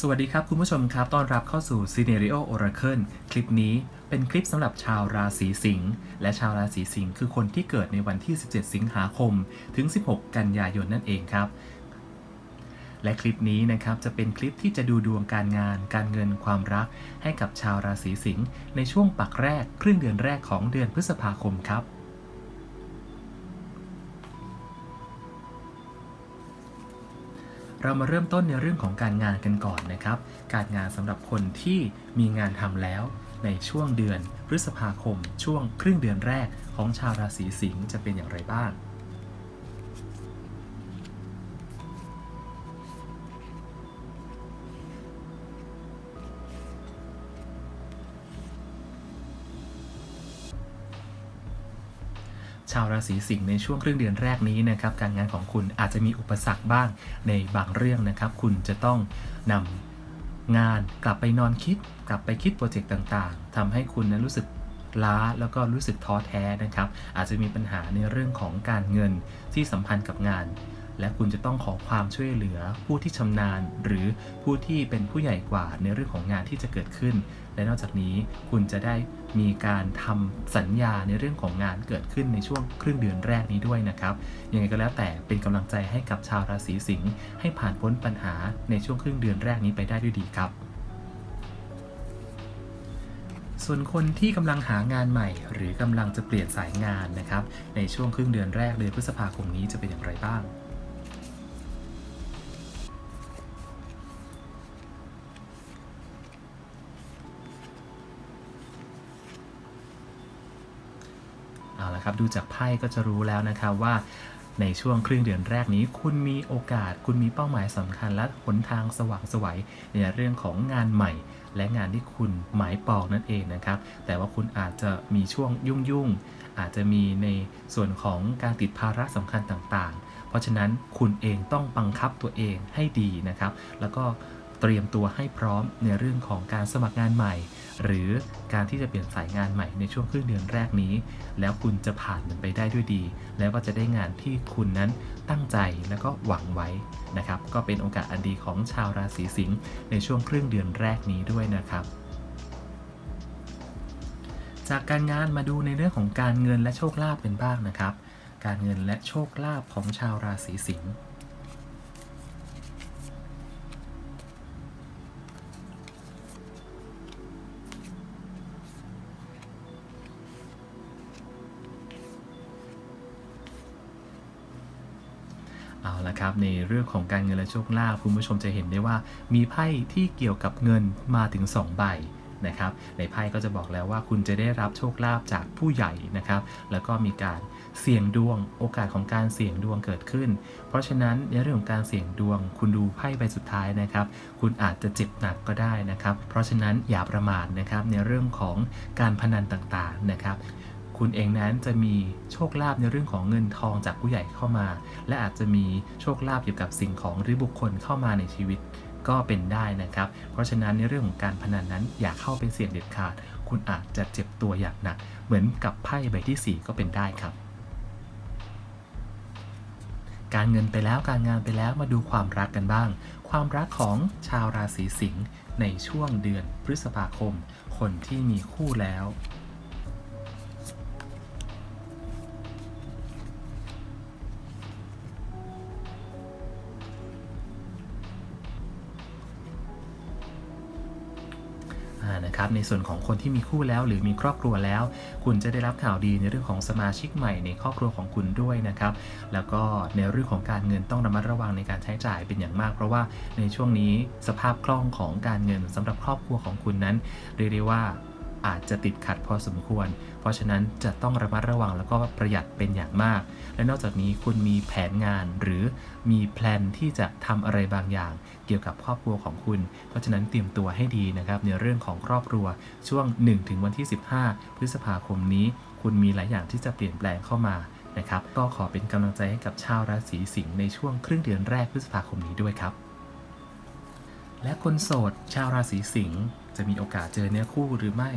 สวัสดีครับคุณผู้ชมครับ ต้อนรับเข้าสู่ Scenario Oracle คลิปนี้เป็นคลิปสำหรับชาวราศีสิงห์และชาวราศีสิงห์คือคนที่เกิดในวันที่ 17 สิงหาคม ถึง 16 กันยายนนั่นเองครับ และคลิปนี้นะครับจะเป็นคลิปที่จะดูดวงการงาน การเงินความรัก ให้กับชาวราศีสิงห์ในช่วงปักแรกครึ่งเดือนแรกของเดือนพฤษภาคมครับ เรามาเริ่มต้นในเรื่องของการงานกันก่อนนะครับ การงานสำหรับคนที่มีงานทำแล้วในช่วงเดือนพฤษภาคม ช่วงครึ่งเดือนแรกของชาวราศีสิงห์จะเป็นอย่างไรบ้าง ชาวราศีสิงห์ในช่วงครึ่งเดือนแรกนี้นะครับการงานของคุณอาจจะมีอุปสรรคบ้างในบางเรื่องนะครับ คุณจะต้องนำงานกลับไปนอนคิด กลับไปคิดโปรเจกต์ต่างๆทำให้คุณนั้นรู้สึกล้าแล้วก็รู้สึกท้อแท้นะครับ อาจจะมีปัญหาในเรื่องของการเงินที่สัมพันธ์กับงาน และคุณจะต้องขอความช่วยเหลือผู้ที่ชำนาญ หรือผู้ที่เป็นผู้ใหญ่กว่าในเรื่องของงานที่จะเกิดขึ้น และนอกจากนี้คุณจะได้มีการทำสัญญาในเรื่องของงานเกิดขึ้นในช่วงครึ่งเดือนแรกนี้ด้วยนะครับยังไงก็แล้วแต่เป็นกำลังใจให้กับชาวราศีสิงห์ให้ผ่านพ้นปัญหาในช่วงครึ่งเดือนแรกนี้ไปได้ด้วยดีครับส่วนคนที่กำลังหางานใหม่ หรือกำลังจะเปลี่ยนสายงานนะครับ ในช่วงครึ่งเดือนแรกเดือนพฤษภาคมนี้จะเป็นอย่างไรบ้าง เอาละครับ ดูจากไพ่ก็จะรู้แล้วนะครับว่าในช่วงครึ่งเดือนแรกนี้ คุณมีโอกาส คุณมีเป้าหมายสำคัญและหนทางสว่างไสวัยในเรื่องของงานใหม่ และงานที่คุณหมายปองนั่นเองนะครับ แต่ว่าคุณอาจจะมีช่วงยุ่งๆอาจจะมีในส่วนของการติดภาระสำคัญต่างๆ เพราะฉะนั้นคุณเองต้องบังคับตัวเองให้ดีนะครับ แล้วก็ เตรียมตัวให้พร้อมในเรื่องของการสมัครงานใหม่ หรือการที่จะเปลี่ยนสายงานใหม่ในช่วงครึ่งเดือนแรกนี้ แล้วคุณจะผ่านมันไปได้ด้วยดี แล้วก็จะได้งานที่คุณนั้นตั้งใจแล้วก็หวังไว้นะครับ ก็เป็นโอกาสอันดีของชาวราศีสิงห์ในช่วงครึ่งเดือนแรกนี้ด้วยนะครับจากการงานมาดูในเรื่องของการเงินและโชคลาภเป็นบ้างนะครับ การเงินและโชคลาภของชาวราศีสิงห์ ละครับในเรื่องของการเงินและโชคลาภคุณผู้ชมจะเห็นได้ว่ามีไพ่ที่เกี่ยวกับเงินมาถึง 2 ใบนะครับในไพ่ก็จะบอกแล้วว่าคุณจะได้รับโชคลาภจากผู้ใหญ่นะครับ แล้วก็มีการเสี่ยงดวง โอกาสของการเสี่ยงดวงเกิดขึ้น เพราะฉะนั้นในเรื่องของการเสี่ยงดวง คุณดูไพ่ใบสุดท้ายนะครับ คุณอาจจะเจ็บหนักก็ได้นะครับ เพราะฉะนั้นอย่าประมาทนะครับในเรื่องของการพนันต่างๆนะครับ คุณเองนั้นจะมีโชคลาภในเรื่องของเงินทองจากผู้ใหญ่เข้ามา และอาจจะมีโชคลาภเกี่ยวกับสิ่งของหรือบุคคลเข้ามาในชีวิตก็เป็นได้นะครับ เพราะฉะนั้นในเรื่องของการพนันนั้นอย่าเข้าไปเสี่ยงเด็ดขาด คุณอาจจะเจ็บตัวอย่างหนัก เหมือนกับไพ่ใบที่ 4 ก็เป็นได้ครับ การเงินไปแล้วการงานไปแล้วมาดูความรักกันบ้าง ความรักของชาวราศีสิงห์ในช่วงเดือนพฤษภาคม คนที่มีคู่แล้ว นะครับในส่วนของคนที่มีคู่แล้วหรือมีครอบครัวแล้ว คุณจะได้รับข่าวดีในเรื่องของสมาชิกใหม่ในครอบครัวของคุณด้วยนะครับแล้วก็ในเรื่องของการเงินต้องระมัดระวังในการใช้จ่ายเป็นอย่างมาก เพราะว่าในช่วงนี้สภาพคล่องของการเงินสำหรับครอบครัวของคุณนั้นเรียกได้ว่า อาจจะติดขัดพอสมควร เพราะฉะนั้นจะต้องระมัดระวังแล้วก็ประหยัดเป็นอย่างมาก และนอกจากนี้คุณมีแผนงานหรือมีแพลนที่จะทำอะไรบางอย่าง เกี่ยวกับครอบครัวของคุณ เพราะฉะนั้นเตรียมตัวให้ดีนะครับในเรื่องของครอบครัวช่วง 1 ถึงวันที่ 15 พฤษภาคมนี้ คุณมีหลายอย่างที่จะเปลี่ยนแปลงเข้ามานะครับก็ขอเป็นกำลังใจให้กับชาวราศีสิงห์ในช่วงครึ่งเดือนแรกพฤษภาคมนี้ด้วยครับ และคนโสดชาวราศีสิงห์ จะมีโอกาสเจอเนื้อคู่หรือไม่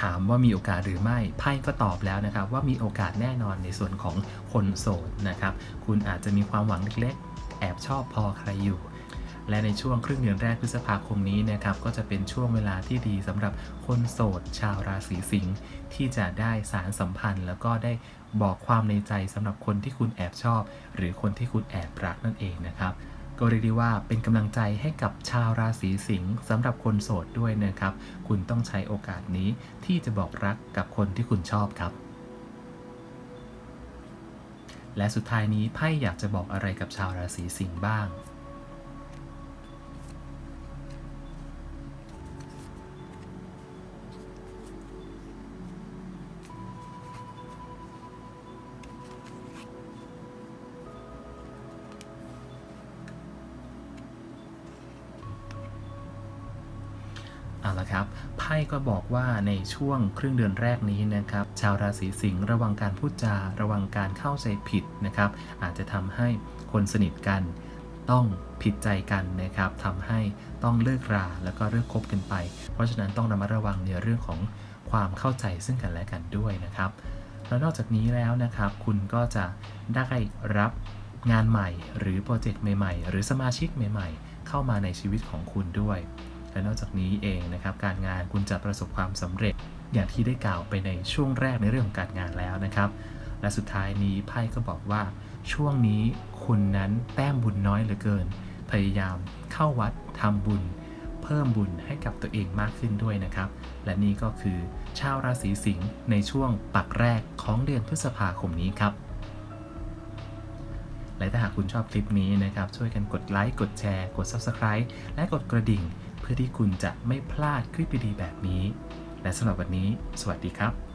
ถามว่ามีโอกาสหรือไม่ ไพ่ก็ตอบแล้วนะครับ ว่ามีโอกาสแน่นอนในส่วนของคนโสดนะครับ คุณอาจจะมีความหวังเล็กๆ แอบชอบพอใครอยู่ และในช่วงครึ่งเดือนแรกพฤษภาคมนี้นะครับก็จะเป็นช่วงเวลาที่ดีสำหรับคนโสดชาวราศีสิงห์ที่จะได้สารสัมพันธ์ แล้วก็ได้บอกความในใจสำหรับคนที่คุณแอบชอบ หรือคนที่คุณแอบรักนั่นเองนะครับก็เรียกได้ว่าเป็นกำลังใจให้กับชาวราศีสิงห์สำหรับคนโสดด้วยนะครับ คุณต้องใช้โอกาสนี้ที่จะบอกรักกับคนที่คุณชอบครับ และสุดท้ายนี้ไพ่อยากจะบอกอะไรกับชาวราศีสิงห์บ้าง เอาละครับ ไพ่ก็บอกว่าในช่วงครึ่งเดือนแรกนี้นะครับ ชาวราศีสิงห์ระวังการพูดจา ระวังการเข้าใจผิดนะครับ อาจจะทำให้คนสนิทกันต้องผิดใจกันนะครับทำให้ต้องเลิกราแล้วก็เลิกคบกันไป เพราะฉะนั้นต้องระมัดระวังในเรื่องของความเข้าใจซึ่งกันและกันด้วยนะครับ แล้วนอกจากนี้แล้วนะครับคุณก็จะได้รับงานใหม่ หรือโปรเจกต์ใหม่ๆ หรือสมาชิกใหม่ ๆ เข้ามาในชีวิตของคุณด้วย และนอกจากนี้เองนะครับการงานคุณจะประสบความสำเร็จ อย่างที่ได้กล่าวไปในช่วงแรกในเรื่องของการงานแล้วนะครับ และสุดท้ายนี้ไพ่ก็บอกว่า ช่วงนี้คุณนั้นแต้มบุญน้อยเหลือเกิน พยายามเข้าวัดทำบุญ เพิ่มบุญให้กับตัวเองมากขึ้นด้วยนะครับ และนี่ก็คือชาวราศีสิงห์ในช่วงปักแรกของเดือนพฤษภาคมนี้ครับและถ้าหากคุณชอบคลิปนี้นะครับ ช่วยกันกดไลค์ กดแชร์ กด Subscribe และกดกระดิ่ง พื่อที่คุณจะไม่พลาดคลิปดีๆแบบนี้ และสำหรับวันนี้ สวัสดีครับ